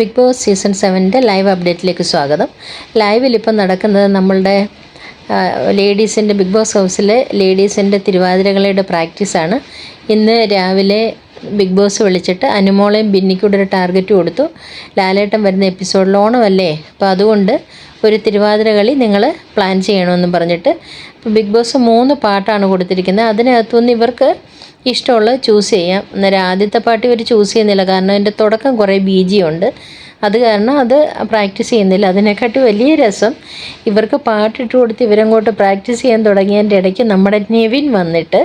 Big boss season സെവന്റെ live അപ്ഡേറ്റിലേക്ക് സ്വാഗതം. ലൈവിൽ ഇപ്പം നടക്കുന്നത് നമ്മളുടെ ലേഡീസിന്റെ ബിഗ് ബോസ് ഹൗസിലെ ലേഡീസിന്റെ തിരുവാതിരകളുടെ പ്രാക്ടീസാണ് ഇന്ന് രാവിലെ ബിഗ് ബോസ് വിളിച്ചിട്ട് അനുമോളെയും ബിന്നിക്കൂടെ ഒരു ടാർഗറ്റ് കൊടുത്തു. ലാലേട്ടൻ വരുന്ന എപ്പിസോഡിൽ ഓണമല്ലേ? അപ്പോൾ അതുകൊണ്ട് ഒരു തിരുവാതിരകളി നിങ്ങൾ പ്ലാൻ ചെയ്യണമെന്ന് പറഞ്ഞിട്ട്. ഇപ്പോൾ ബിഗ് ബോസ് മൂന്ന് പാട്ടാണ് കൊടുത്തിരിക്കുന്നത്. അതിനകത്തുനിന്ന് ഇവർക്ക് ഇഷ്ടമുള്ളത് ചൂസ് ചെയ്യാം. അന്നേരം ആദ്യത്തെ പാട്ട് ഇവർ ചൂസ് ചെയ്യുന്നില്ല. കാരണം അതിന്റെ തുടക്കം കുറേ ഉണ്ട്. അത് കാരണം അത് പ്രാക്ടീസ് ചെയ്യുന്നില്ല. അതിനെക്കാട്ടി വലിയ രസം ഇവർക്ക് പാട്ടിട്ട് കൊടുത്ത് ഇവരങ്ങോട്ട് പ്രാക്ടീസ് ചെയ്യാൻ തുടങ്ങിയതിന്റെ ഇടയ്ക്ക് നമ്മുടെ നെവിൻ വന്നിട്ട്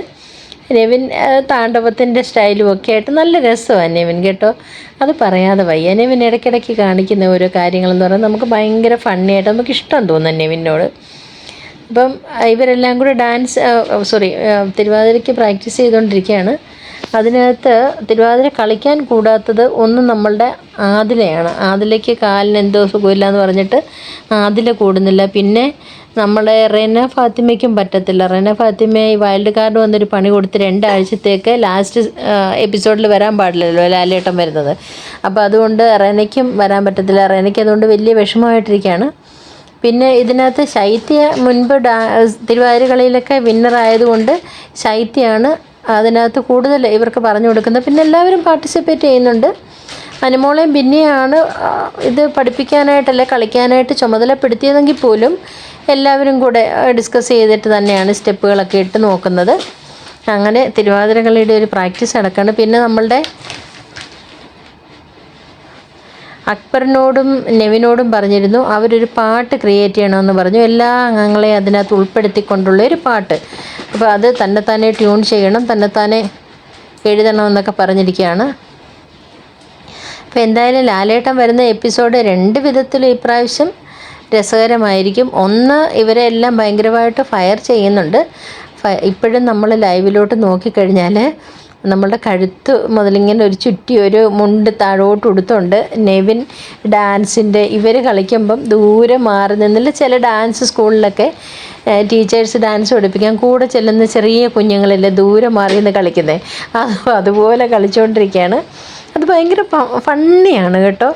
നെവിൻ താണ്ഡവത്തിന്റെ സ്റ്റൈലും ഒക്കെ ആയിട്ട് നല്ല രസമാണ് നെവിൻ കേട്ടോ. അത് പറയാതെ വയ്യ. നെവിൻ ഇടയ്ക്കിടയ്ക്ക് കാണിക്കുന്ന ഓരോ കാര്യങ്ങളെന്ന് പറഞ്ഞാൽ നമുക്ക് ഭയങ്കര ഫണ്ണിയായിട്ട് നമുക്ക് ഇഷ്ടം തോന്നുന്നു നെവിനോട്. അപ്പം ഇവരെല്ലാം കൂടെ ഡാൻസ് സോറി തിരുവാതിരയ്ക്ക് പ്രാക്ടീസ് ചെയ്തുകൊണ്ടിരിക്കുകയാണ്. അതിനകത്ത് തിരുവാതിര കളിക്കാൻ കൂടാത്തത് ഒന്ന് നമ്മളുടെ ആതിലയാണ് ആതിലയ്ക്ക് കാലിന് എന്തോ സുഖമില്ല എന്ന് പറഞ്ഞിട്ട് ആതില കൂടുന്നില്ല. പിന്നെ നമ്മുടെ റെന ഫാത്തിമയ്ക്കും പറ്റത്തില്ല. റെന ഫാത്തിമ ഈ വൈൽഡ് കാർഡ് വന്നൊരു പണി കൊടുത്ത് രണ്ടാഴ്ചത്തേക്ക് ലാസ്റ്റ് എപ്പിസോഡിൽ വരാൻ പാടില്ലല്ലോ ലാലേട്ടൻ വരുന്നത്. അപ്പോൾ അതുകൊണ്ട് റെനയ്ക്കും വരാൻ പറ്റത്തില്ല. റെനയ്ക്ക് അതുകൊണ്ട് വലിയ വിഷമമായിട്ടിരിക്കുകയാണ്. പിന്നെ ഇതിനകത്ത് ശൈത്യ മുൻപ് ഡാ തിരുവാതിരകളിയിലൊക്കെ വിന്നറായതുകൊണ്ട് ശൈത്യമാണ് അതിനകത്ത് കൂടുതൽ ഇവർക്ക് പറഞ്ഞു കൊടുക്കുന്നത്. പിന്നെ എല്ലാവരും പാർട്ടിസിപ്പേറ്റ് ചെയ്യുന്നുണ്ട്. അനുമോളെയും പിന്നെയാണ് ഇത് പഠിപ്പിക്കാനായിട്ടല്ല കളിക്കാനായിട്ട് ചുമതലപ്പെടുത്തിയതെങ്കിൽ പോലും എല്ലാവരും കൂടെ ഡിസ്കസ് ചെയ്തിട്ട് തന്നെയാണ് സ്റ്റെപ്പുകളൊക്കെ ഇട്ട് നോക്കുന്നത്. അങ്ങനെ തിരുവാതിരകളിയുടെ ഒരു പ്രാക്ടീസ് നടക്കുകയാണ്. പിന്നെ നമ്മളുടെ അക്ബറിനോടും നെവിനോടും പറഞ്ഞിരുന്നു അവരൊരു പാട്ട് ക്രിയേറ്റ് ചെയ്യണമെന്ന് പറഞ്ഞു. എല്ലാ അംഗങ്ങളെയും അതിനകത്ത് ഉൾപ്പെടുത്തിക്കൊണ്ടുള്ള ഒരു പാട്ട്. അപ്പോൾ അത് തന്നെത്താനെ ട്യൂൺ ചെയ്യണം തന്നെത്താനെ എഴുതണമെന്നൊക്കെ പറഞ്ഞിരിക്കുകയാണ്. അപ്പോൾ എന്തായാലും ലാലേട്ടൻ വരുന്ന എപ്പിസോഡ് രണ്ട് വിധത്തിലും ഇപ്രാവശ്യം രസകരമായിരിക്കും. ഒന്ന് ഇവരെ എല്ലാം ഭയങ്കരമായിട്ട് ഫയർ ചെയ്യുന്നുണ്ട്. ഇപ്പോഴും നമ്മൾ ലൈവിലോട്ട് നോക്കിക്കഴിഞ്ഞാൽ നമ്മളുടെ കഴുത്ത് മുതലിങ്ങനെ ഒരു ചുറ്റി ഒരു മുണ്ട് താഴോട്ട് ഉടുത്തുണ്ട്. നെവിൻ ഡാൻസിന്റെ ഇവർ കളിക്കുമ്പം ദൂരെ മാറി നിന്നില്ല. ചില ഡാൻസ് സ്കൂളിലൊക്കെ ടീച്ചേഴ്സ് ഡാൻസ് പഠിപ്പിക്കാൻ കൂടെ ചെല്ലുന്ന ചെറിയ കുഞ്ഞുങ്ങളില്ലേ ദൂരെ മാറി നിന്ന് കളിക്കുന്നത് അത് അതുപോലെ കളിച്ചുകൊണ്ടിരിക്കുകയാണ് അത് ഭയങ്കര ഫണ്ണിയാണ് കേട്ടോ.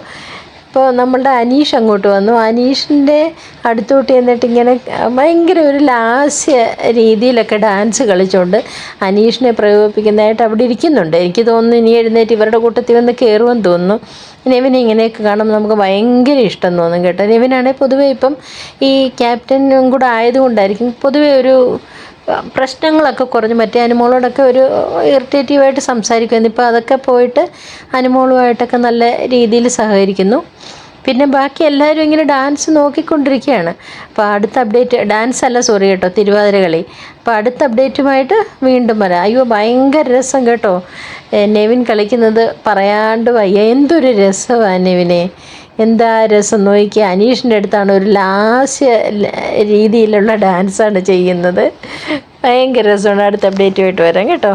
ഇപ്പോൾ നമ്മളുടെ അനീഷ് അങ്ങോട്ട് വന്നു. അനീഷിന്റെ അടുത്തോട്ട് ചെന്നിട്ട് ഇങ്ങനെ ഭയങ്കര ഒരു ലാസ്യ രീതിയിലൊക്കെ ഡാൻസ് കളിച്ചുകൊണ്ട് അനീഷിനെ പ്രകോപിപ്പിക്കുന്നതായിട്ട് അവിടെ ഇരിക്കുന്നുണ്ട്. എനിക്ക് തോന്നുന്നു ഇനി എഴുന്നേറ്റ് ഇവരുടെ കൂട്ടത്തിൽ വന്ന് കയറുമെന്ന് തോന്നുന്നു. നെവിനെ ഇങ്ങനെയൊക്കെ കാണുമ്പോൾ നമുക്ക് ഭയങ്കര ഇഷ്ടം തോന്നും കേട്ടോ. നെവിനാണെങ്കിൽ പൊതുവേ ഇപ്പം ഈ ക്യാപ്റ്റനും കൂടെ ആയതുകൊണ്ടായിരിക്കും പൊതുവേ ഒരു പ്രശ്നങ്ങളൊക്കെ കുറഞ്ഞു. മറ്റേ അനുമോളോടൊക്കെ ഒരു ഇറിറ്റേറ്റീവായിട്ട് സംസാരിക്കുന്നു ഇപ്പോൾ അതൊക്കെ പോയിട്ട് അനുമോളുമായിട്ടൊക്കെ നല്ല രീതിയിൽ സഹകരിക്കുന്നു. പിന്നെ ബാക്കി എല്ലാവരും ഇങ്ങനെ ഡാൻസ് നോക്കിക്കൊണ്ടിരിക്കുകയാണ്. അപ്പോൾ അടുത്ത അപ്ഡേറ്റ് ഡാൻസ് അല്ല സോറി കേട്ടോ തിരുവാതിര കളി. അപ്പോൾ അടുത്ത അപ്ഡേറ്റുമായിട്ട് വീണ്ടും വരാം. അയ്യോ ഭയങ്കര രസം കേട്ടോ. നെവിൻ കളിക്കുന്നത് പറയാണ്ട് വയ്യ. എന്തൊരു രസമാണ് നെവിനെ. എന്താ രസം? നോക്കി അനീഷിന്റെ അടുത്താണ് ഒരു ലാസ്യ രീതിയിലുള്ള ഡാൻസാണ് ചെയ്യുന്നത്. ഭയങ്കര രസമാണ്. അടുത്ത അപ്ഡേറ്റുമായിട്ട് വരാം കേട്ടോ.